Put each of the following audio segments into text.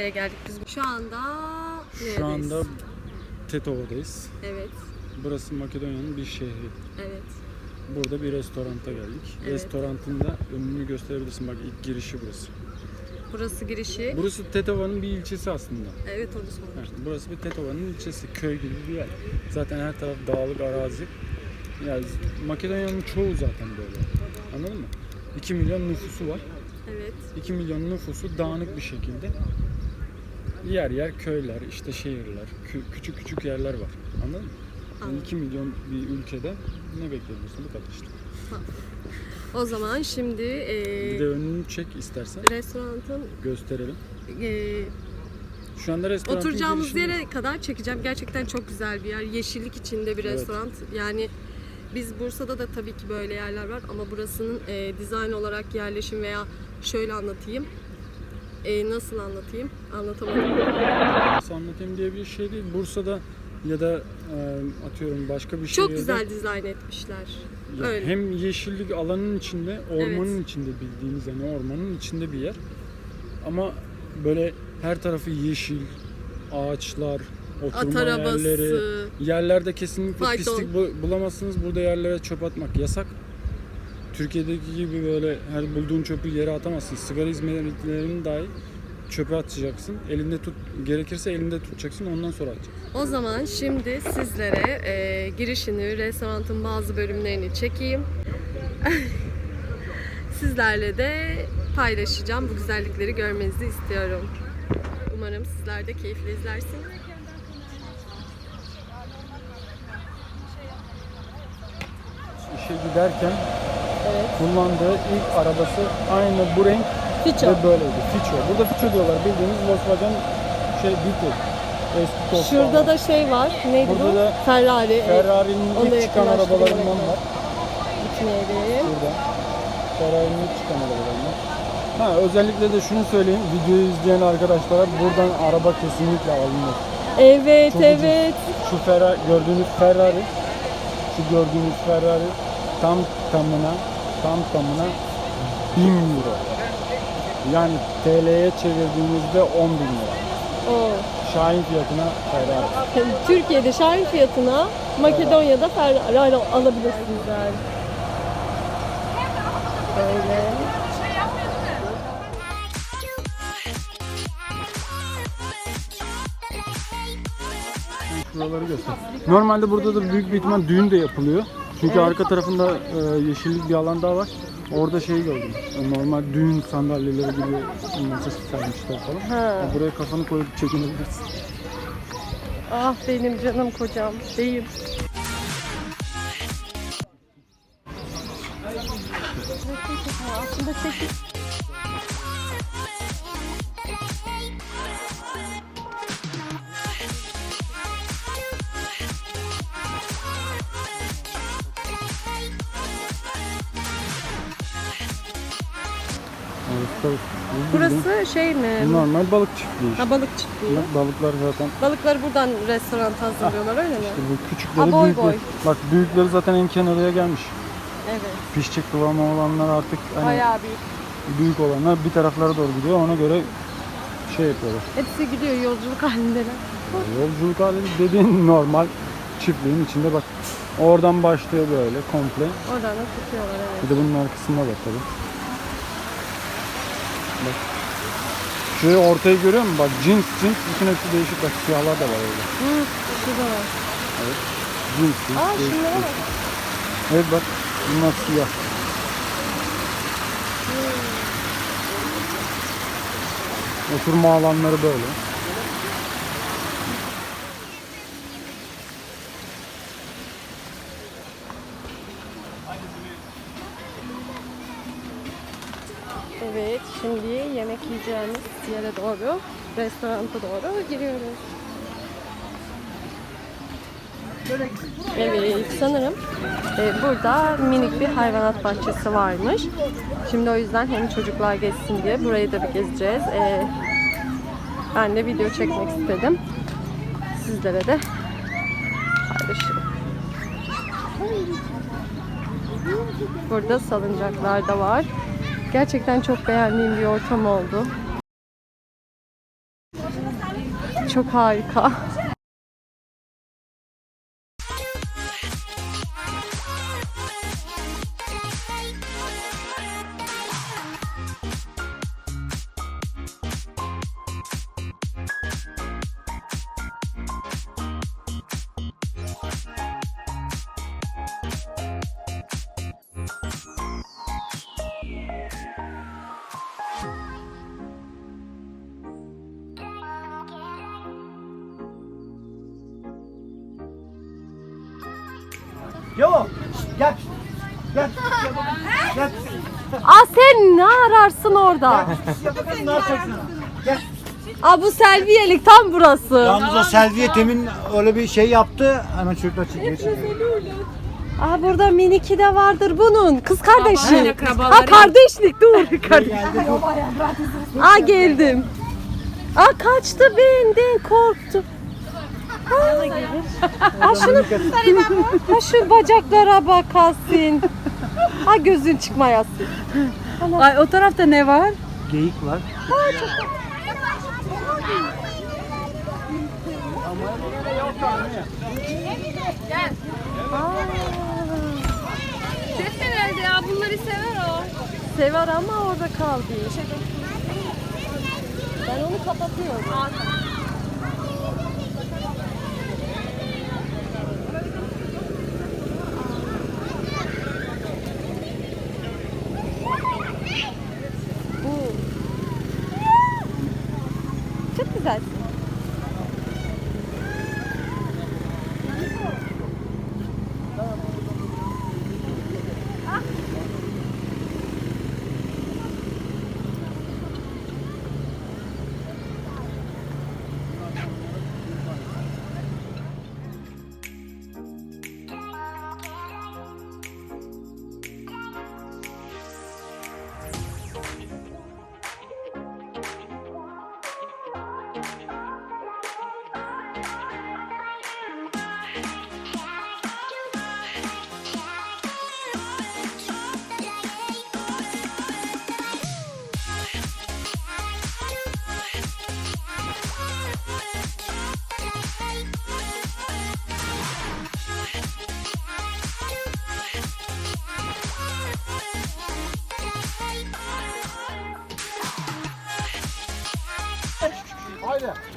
nereye geldik biz? Şu anda neredeyiz? Şu anda Tetova'dayız. Evet, Burası Makedonya'nın bir şehri. evet. Burada bir restoranta geldik. Evet. Restorantın da önünü gösterebilirsin. Bak ilk girişi burası. Burası girişi. Burası Tetova'nın bir ilçesi aslında. Evet, sordum. Evet, burası bir Tetova'nın ilçesi, köy gibi bir yer. Zaten her taraf dağlık arazi. Yani Makedonya'nın çoğu zaten böyle. Anladın mı? 2 milyon nüfusu var. Evet. 2 milyon nüfusu dağınık bir şekilde. Yer yer köyler, işte şehirler, kü- küçük küçük yerler var. Anladın mı? Yani Anladım. 2 milyon bir ülkede ne bekliyorsun bu kadar işte. O zaman şimdi Bir de e, önünü çek istersen restoranın gösterelim. e, Şu anda restoranın oturacağımız yere kadar çekeceğim. Gerçekten çok güzel bir yer. Yeşillik içinde bir Evet. restoran. Yani biz Bursa'da da tabii ki böyle yerler var ama burasının e, dizayn olarak yerleşim veya şöyle anlatayım. E, nasıl anlatayım? Anlatamadım. Nasıl anlatayım diye bir şey değil. Bursa'da ya da e, atıyorum başka bir Çok şehirde güzel dizayn etmişler. ya öyle. hem yeşillik alanın içinde, ormanın içinde bildiğiniz yani ormanın içinde bir yer. Ama böyle her tarafı yeşil, ağaçlar, oturma At yerleri. arabası. Yerlerde kesinlikle Fayton. pislik bu- bulamazsınız. Burada yerlere çöp atmak yasak. Türkiye'deki gibi böyle her bulduğun çöpü yere atamazsın. Sigara izmaritlerini dahi çöpe atacaksın. Elinde tut gerekirse elinde tutacaksın ondan sonra atacaksın. O zaman şimdi sizlere e, girişini, restoranın bazı bölümlerini çekeyim. Sizlerle de paylaşacağım. Bu güzellikleri görmenizi istiyorum. Umarım sizler de keyifle izlersiniz. İşe giderken Evet. kullandığı ilk arabası aynı bu renk Fiço. ve böyleydi. Fiço. Burada Fiço diyorlar. Bildiğiniz Volkswagen şey Beetle. Eski Tost Şurada falan. da şey var. Neydi Burada bu? da Ferrari. Ferrari'nin Onu da ilk çıkan arabalarından var. Gitmeyelim. Burada. Ferrari'nin ilk çıkan arabalarından. Ha özellikle de şunu söyleyeyim. Videoyu izleyen arkadaşlara buradan araba kesinlikle alınır. Evet, Çok ucuz. evet. Şu Ferrari, gördüğünüz Ferrari, şu gördüğünüz Ferrari tam tamına, tam tamına 1000 euro. Yani TL'ye çevirdiğimizde 10 bin lira. Oo. Şahin fiyatına Ferrari. Türkiye'de Şahin fiyatına Makedonya'da Ferrari al- alabilirsiniz yani. Böyle. Şuraları göster. Normalde burada da büyük bir ihtimal düğün de yapılıyor. Çünkü Evet. arka tarafında e, yeşillik bir alan daha var. Orada şey gördüm. Normal düğün sandalyeleri gibi masa sermişler falan. Ha. Buraya kafanı koyup çekinebilirsin. Ah benim canım kocam. Beyim. Aslında çekil. Burası şey mi? Normal balık çiftliği işte. Ha balık çiftliği. Bak balıklar zaten Balıkları buradan restoran hazırlıyorlar öyle mi? işte bu küçükleri Ha, boy büyükleri. boy. Bak büyükleri zaten en kenarıya gelmiş. Evet. Pişecek kıvamı olanlar artık hani Bayağı büyük. büyük olanlar bir taraflara doğru gidiyor. Ona göre şey yapıyorlar. Hepsi gidiyor yolculuk halindeler. Yolculuk hali dediğin normal çiftliğin içinde bak. Oradan başlıyor böyle komple. Oradan da tutuyorlar evet. Bir de bunun arkasında bak tabii. Bak. Şurayı ortayı görüyor musun? Bak cins cins bütün hepsi değişik. Bak siyahlar da var orada. Hı, şurada var. Cins cins Aa değişik. şunlara bak. Evet bak bunlar siyah. Oturma alanları böyle. Şimdi yemek yiyeceğimiz yere doğru, restoranta doğru giriyoruz. Evet, sanırım e, burada minik bir hayvanat bahçesi varmış. Şimdi o yüzden hem çocuklar gezsin diye burayı da bir gezeceğiz. E, ben de video çekmek istedim. Sizlere de paylaşırım. Burada salıncaklar da var. Gerçekten çok beğendiğim bir ortam oldu. Çok harika. Yo, gel. Gel. Gel. Aa sen ne ararsın orada? Gel bakalım ne yapacaksın? Gel. Aa bu selviyelik tam burası. Yalnız o Selviye temin öyle bir şey yaptı. Hemen çocuklar çıkıyor. Aa burada miniki de vardır bunun. Kız kardeşi. Akrabaları. Ha kardeşlik dur. Kardeş. Aa geldim. Aa kaçtı benden korktu. Aa şunu ha şu bacaklara bakasın. Ha gözün çıkmayasın. Ay o tarafta ne var? Geyik var. Ses de nerede ya? Bunları sever o. Sever ama orada kaldı. Ben onu kapatıyorum.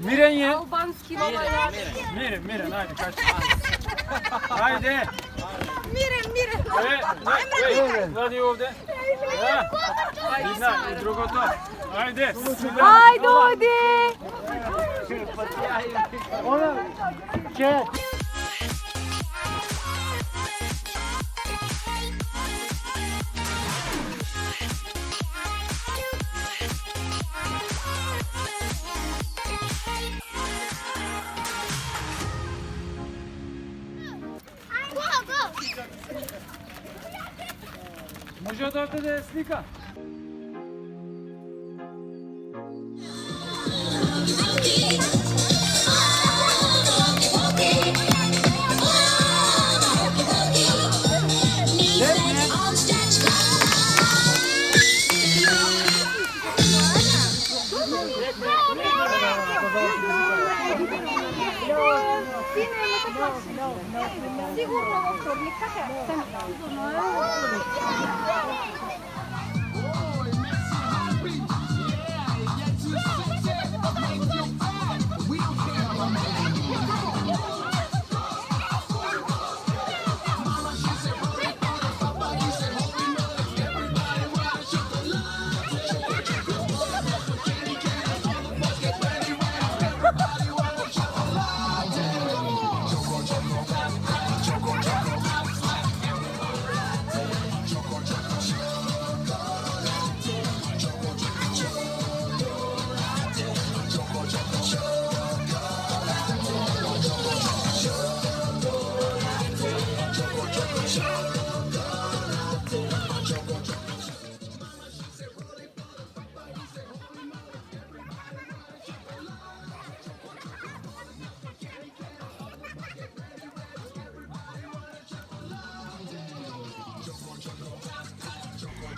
Miren ye. Albanski baba ya. Miren, Miren haydi kaç. haydi. Miren miren. Evet, evet. Hadi. Ha. Dinle, drogoto. Haydi. Haydi hadi. Еще только слика. Сигурно во вторник, така?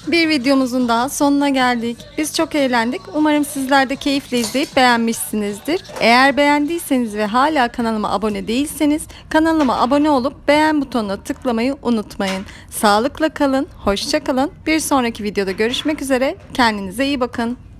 Bir videomuzun daha sonuna geldik. Biz çok eğlendik. Umarım sizler de keyifle izleyip beğenmişsinizdir. Eğer beğendiyseniz ve hala kanalıma abone değilseniz kanalıma abone olup beğen butonuna tıklamayı unutmayın. Sağlıkla kalın, hoşça kalın. Bir sonraki videoda görüşmek üzere. Kendinize iyi bakın.